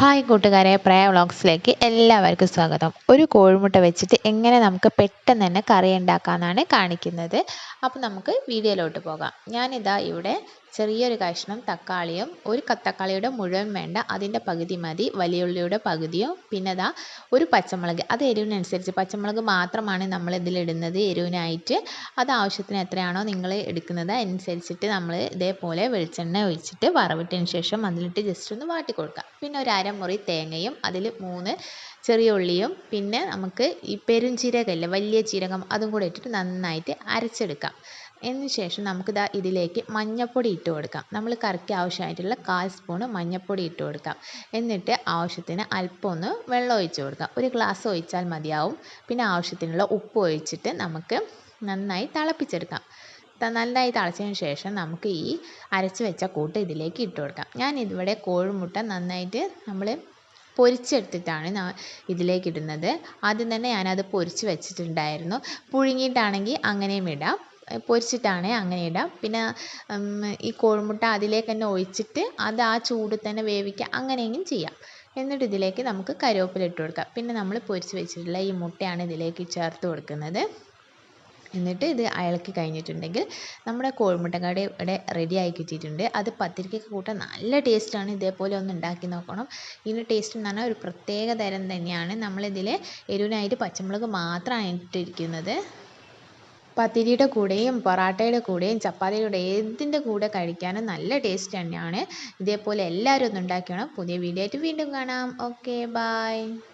Hi കൂട്ടുകാരെ പ്രയ വ്ളോഗ്സിലേക്ക് എല്ലാവർക്കും സ്വാഗതം. ഒരു കോഴിമുട്ട വെച്ചിട്ട് എങ്ങനെ നമുക്ക് പെട്ടെന്ന് തന്നെ കറി ഉണ്ടാക്കാമെന്നാണ് കാണിക്കുന്നത്. അപ്പോൾ നമുക്ക് വീഡിയോയിലോട്ട് പോകാം. ഞാനിതാ ഇവിടെ ചെറിയൊരു കഷ്ണം തക്കാളിയും ഒരു തക്കാളിയുടെ മുഴുവൻ വേണ്ട അതിന്റെ പകുതി മതി വലിയ ഉള്ളിയുടെ പകുതിയും പിന്നെ ഇതാ ഒരു പച്ചമുളക്. അത് എരിവിനനുസരിച്ച് പച്ചമുളക് മാത്രമാണ് നമ്മൾ ഇതിലിടുന്നത് എരിവിനായിട്ട്. അത് ആവശ്യത്തിന് എത്രയാണോ നിങ്ങൾ എടുക്കുന്നത് അനുസരിച്ചിട്ട് നമ്മൾ ഇതേപോലെ വെളിച്ചെണ്ണ ഒഴിച്ചിട്ട് വറവിട്ടതിന് ശേഷം അതിലിട്ട് ജസ്റ്റ് ഒന്ന് വാട്ടി കൊടുക്കുക പിന്നെ ഒരു അരമുറി തേങ്ങയും അതിൽ മൂന്ന് ചെറിയ ഉള്ളിയും പിന്നെ നമുക്ക് ഈ പെരുംജീരകമില്ലേ വലിയ ജീരകം അതും കൂടെ ഇട്ടിട്ട് നന്നായിട്ട് അരച്ചെടുക്കാം. അതിന് ശേഷം നമുക്കിതാ ഇതിലേക്ക് മഞ്ഞൾപ്പൊടി ഇട്ട് കൊടുക്കാം. നമ്മൾ കറിക്ക് ആവശ്യമായിട്ടുള്ള കാൽ സ്പൂണ് മഞ്ഞൾപ്പൊടി ഇട്ട് കൊടുക്കാം. എന്നിട്ട് ആവശ്യത്തിന് അല്പം ഒന്ന് വെള്ളം ഒഴിച്ച് കൊടുക്കാം. ഒരു ഗ്ലാസ് ഒഴിച്ചാൽ മതിയാവും. പിന്നെ ആവശ്യത്തിനുള്ള ഉപ്പ് ഒഴിച്ചിട്ട് നമുക്ക് നന്നായി തിളപ്പിച്ചെടുക്കാം. നന്നായി തിളച്ചതിന് ശേഷം നമുക്ക് ഈ അരച്ച് വെച്ച കൂട്ട് ഇതിലേക്ക് ഇട്ട് കൊടുക്കാം. ഞാൻ ഇതിവിടെ കോഴിമുട്ട നന്നായിട്ട് നമ്മൾ പൊരിച്ചെടുത്തിട്ടാണ് ഇതിലേക്ക് ഇടുന്നത്. ആദ്യം തന്നെ ഞാനത് പൊരിച്ച് വെച്ചിട്ടുണ്ടായിരുന്നു. പുഴുങ്ങിയിട്ടാണെങ്കിൽ അങ്ങനെയും ഇടാം. പൊരിച്ചിട്ടാണ് അങ്ങനെ ഇടാം. പിന്നെ ഈ കോഴിമുട്ട അതിലേക്ക് തന്നെ ഒഴിച്ചിട്ട് അത് ആ ചൂടിൽ തന്നെ വേവിക്കുക അങ്ങനെയെങ്കിലും ചെയ്യാം. എന്നിട്ട് ഇതിലേക്ക് നമുക്ക് കറിവേപ്പില ഇട്ട് കൊടുക്കാം. പിന്നെ നമ്മൾ പൊരിച്ച് വെച്ചിട്ടുള്ള ഈ മുട്ടയാണ് ഇതിലേക്ക് ചേർത്ത് കൊടുക്കുന്നത്. എന്നിട്ട് ഇത് ഇളക്കി കഴിഞ്ഞിട്ടുണ്ടെങ്കിൽ നമ്മുടെ കോഴിമുട്ട ഇവിടെ റെഡി ആയി കിട്ടിയിട്ടുണ്ട്. അത് പത്തിരിക്കൊക്കെ കൂട്ടാൻ നല്ല ടേസ്റ്റാണ് ഇതേപോലെ ഒന്ന് ഉണ്ടാക്കി നോക്കണം. ഇതിന്റെ ടേസ്റ്റ് എന്ന് പറഞ്ഞാൽ ഒരു പ്രത്യേക തരം തന്നെയാണ് നമ്മളിതിൽ എരിവിനായിട്ട് പച്ചമുളക് മാത്രമാണ് ഇട്ടിരിക്കുന്നത്. പത്തിരിയുടെ കൂടെയും പൊറാട്ടയുടെ കൂടെയും ചപ്പാത്തിയുടെ ഏതിന്റെ കൂടെ കഴിക്കാനും നല്ല ടേസ്റ്റ് തന്നെയാണ്. ഇതേപോലെ എല്ലാവരും ഒന്ന് ഉണ്ടാക്കി വേണം പുതിയ വീഡിയോ ആയിട്ട് വീണ്ടും കാണാം. Okay bye